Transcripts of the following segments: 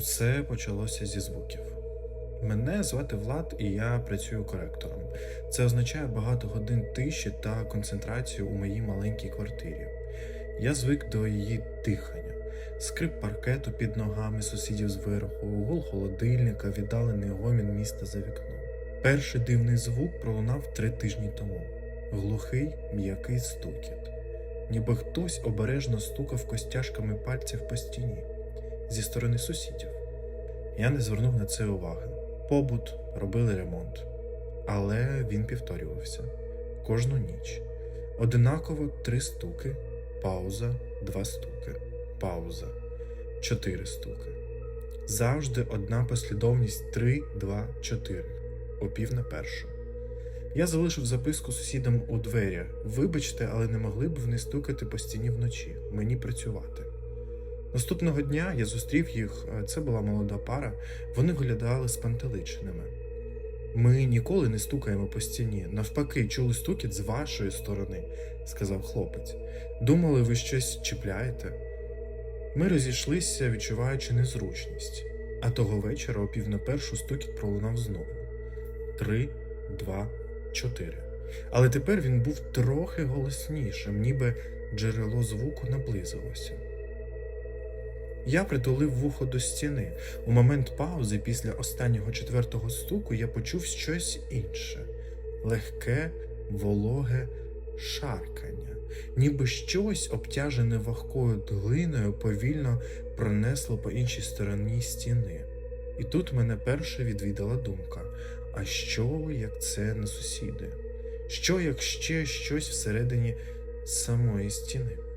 Усе почалося зі звуків. Мене звати Влад, і я працюю коректором. Це означає багато годин тиші та концентрацію у моїй маленькій квартирі. Я звик до її дихання, скрип паркету під ногами сусідів зверху, гул холодильника, віддалений гомін міста за вікном. Перший дивний звук пролунав три тижні тому. Глухий, м'який стукіт, ніби хтось обережно стукав костяшками пальців по стіні зі сторони сусідів. Я не звернув на це уваги. Побут робили ремонт, але він повторювався кожну ніч. Одинаково три стуки, пауза, два стуки, пауза, чотири стуки. Завжди одна послідовність три, два, чотири, опів на першу. Я залишив записку сусідам у двері. Вибачте, але не могли б вони стукати по стіні вночі, мені працювати. Наступного дня я зустрів їх, е, це була молода пара, вони виглядали спантеличеними. Ми ніколи не стукаємо по стіні, навпаки, чули стукіт з вашої сторони, сказав хлопець. Думали, ви щось чіпляєте? Ми розійшлися, відчуваючи незручність, а того вечора о пів на першу стукіт пролунав знову. Три, два, чотири. Але тепер він був трохи голоснішим, ніби джерело звуку наблизилося. Я притулив вухо до стіни. У момент паузи після останнього четвертого стуку я почув щось інше легке, вологе шаркання, ніби щось, обтяжене вогкою глиною, повільно пронесло по іншій стороні стіни. І тут мене перше відвідала думка: а що, як це не сусіди? Що, як ще щось всередині самої стіни?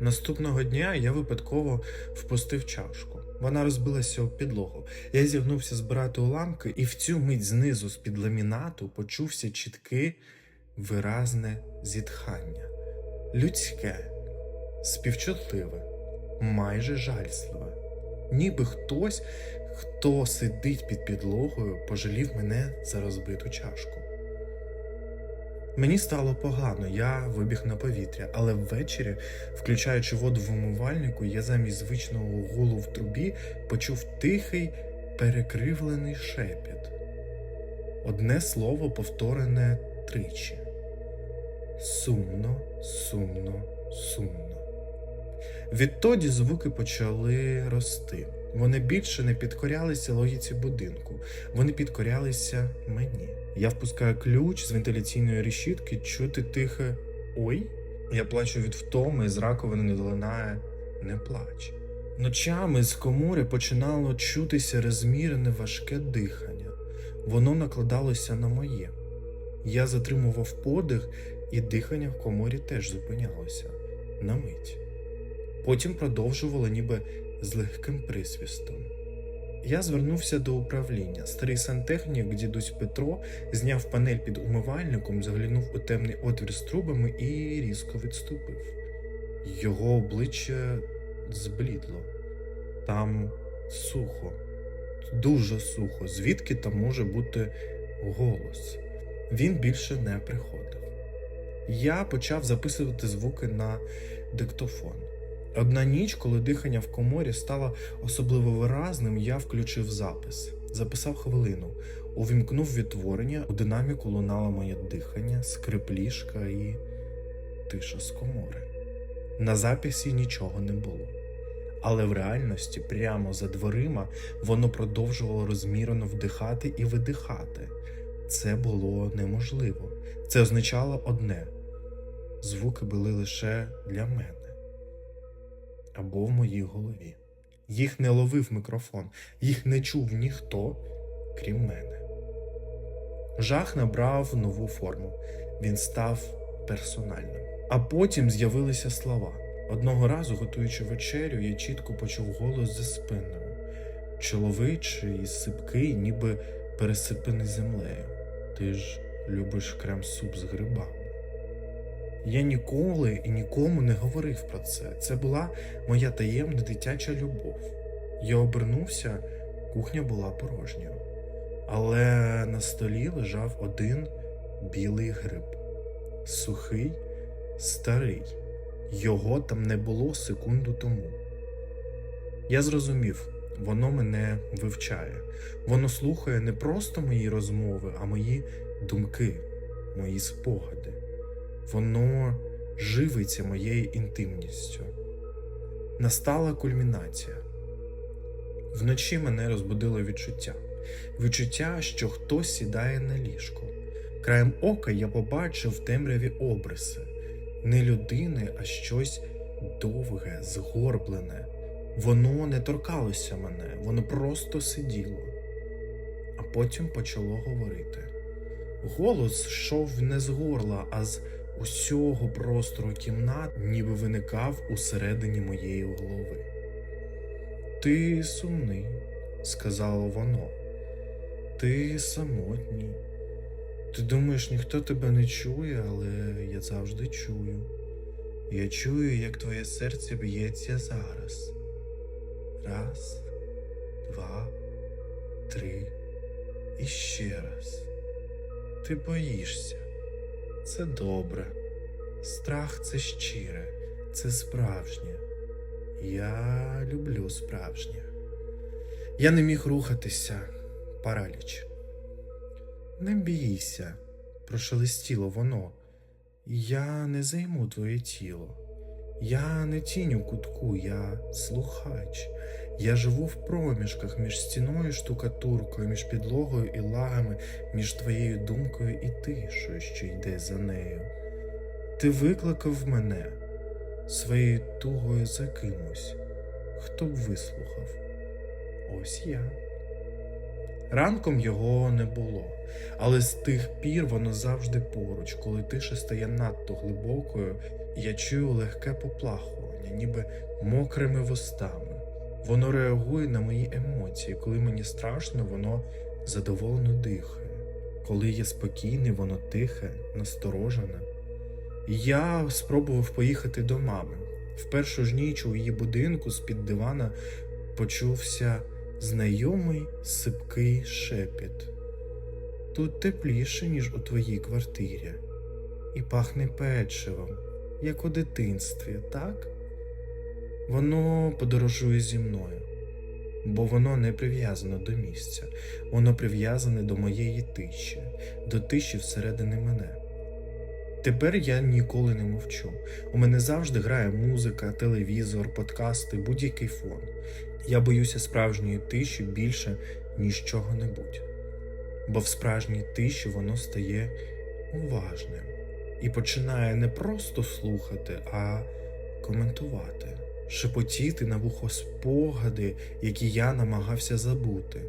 Наступного дня я випадково впустив чашку. Вона розбилася об підлогу. Я зігнувся збирати уламки, і в цю мить знизу з-під ламінату почувся чітке, виразне зітхання. Людське, співчутливе, майже жальсливе. Ніби хтось, хто сидить під підлогою, пожалів мене за розбиту чашку. Мені стало погано, я вибіг на повітря, але ввечері, включаючи воду в умивальнику, я замість звичного гулу в трубі почув тихий, перекривлений шепіт. Одне слово повторене тричі. Сумно, сумно, сумно. Відтоді звуки почали рости. Вони більше не підкорялися логіці будинку, вони підкорялися мені. Я впускаю ключ з вентиляційної решітки, чути тихе ой. Я плачу від втоми, з раковини не долинає не плач. Ночами з комори починало чутися розмірене важке дихання. Воно накладалося на моє. Я затримував подих, і дихання в коморі теж зупинялося на мить. Потім продовжувало ніби з легким присвістом. Я звернувся до управління. Старий сантехнік, дідусь Петро, зняв панель під умивальником, заглянув у темний отвір з трубами і різко відступив. Його обличчя зблідло. Там сухо, дуже сухо. Звідки там може бути голос? Він більше не приходив. Я почав записувати звуки на диктофон. Одна ніч, коли дихання в коморі стало особливо виразним, я включив запис, записав хвилину, увімкнув відтворення, у динаміку лунало моє дихання, скрип ліжка і тиша з комори. На записі нічого не було. Але в реальності, прямо за дверима, воно продовжувало розмірено вдихати і видихати. Це було неможливо. Це означало одне: звуки були лише для мене або в моїй голові. Їх не ловив мікрофон, їх не чув ніхто, крім мене. Жах набрав нову форму, він став персональним. А потім з'явилися слова. Одного разу, готуючи вечерю, я чітко почув голос за спиною, чоловічий і сипкий, ніби пересипаний землею. Ти ж любиш крем-суп з грибами. Я ніколи і нікому не говорив про це. Це була моя таємна дитяча любов. Я обернувся, кухня була порожньою. Але на столі лежав один білий гриб. Сухий, старий. Його там не було секунду тому. Я зрозумів, воно мене вивчає. Воно слухає не просто мої розмови, а мої думки, мої спогади. Воно живиться моєю інтимністю. Настала кульмінація. Вночі мене розбудило відчуття. Відчуття, що хтось сідає на ліжко. Краєм ока я побачив в темряві обриси не людини, а щось довге, згорблене. Воно не торкалося мене, воно просто сиділо, а потім почало говорити. Голос йшов не з горла, а з усього простору кімнат, ніби виникав усередині моєї голови. Ти сумний, сказало воно. Ти самотній. Ти думаєш, ніхто тебе не чує, але я завжди чую. Я чую, як твоє серце б'ється зараз. Раз, два, три і ще раз. Ти боїшся. Це добре. Страх це щире, це справжнє. Я люблю справжнє. Я не міг рухатися, параліч. Не бійся, прошелестіло воно. Я не займу твоє тіло. Я не тінь у кутку, я слухач. Я живу в проміжках між стіною, і штукатуркою, між підлогою і лагами, між твоєю думкою і тишою, що йде за нею. Ти викликав мене своєю тугою за кимось. Хто б вислухав? Ось я. Ранком його не було, але з тих пір воно завжди поруч, коли тиша стає надто глибокою, я чую легке поплахування, ніби мокрими вустами. Воно реагує на мої емоції. Коли мені страшно, воно задоволено дихає. Коли я спокійний, воно тихе, насторожене. Я спробував поїхати до мами. В першу ж ніч у її будинку з-під дивана почувся знайомий сипкий шепіт. Тут тепліше, ніж у твоїй квартирі, і пахне печивом, як у дитинстві, так? Воно подорожує зі мною, бо воно не прив'язано до місця, воно прив'язане до моєї тиші, до тиші всередини мене. Тепер я ніколи не мовчу. У мене завжди грає музика, телевізор, подкасти, будь-який фон. Я боюся справжньої тиші більше, ніж чого-небудь. Бо в справжній тиші воно стає уважним і починає не просто слухати, а коментувати, шепотіти на вухо спогади, які я намагався забути,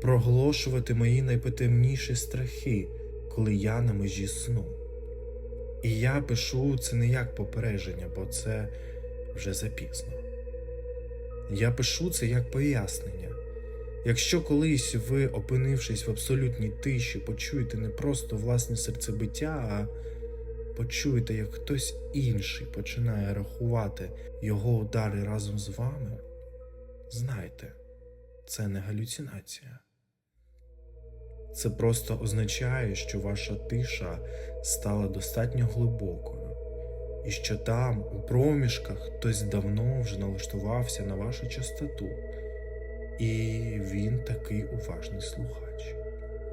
проголошувати мої найпотемніші страхи, коли я на межі сну. І я пишу це не як попередження, бо це вже запізно. Я пишу це як пояснення. Якщо колись ви, опинившись в абсолютній тиші, почуєте не просто власне серцебиття, а почуєте, як хтось інший починає рахувати його удари разом з вами, знайте, це не галюцинація. Це просто означає, що ваша тиша стала достатньо глибокою, і що там, у проміжках, хтось давно вже налаштувався на вашу частоту, і він такий уважний слухач.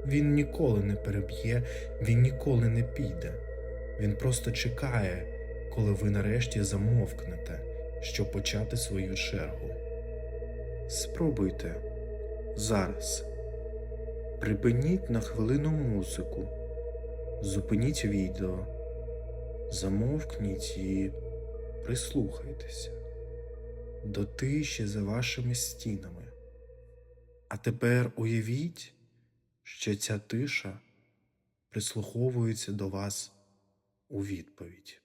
Він ніколи не переб'є, він ніколи не піде. Він просто чекає, коли ви нарешті замовкнете, щоб почати свою чергу. Спробуйте зараз. Припиніть на хвилину музику, зупиніть відео, замовкніть і прислухайтеся до тиші за вашими стінами. А тепер уявіть, що ця тиша прислуховується до вас у відповідь.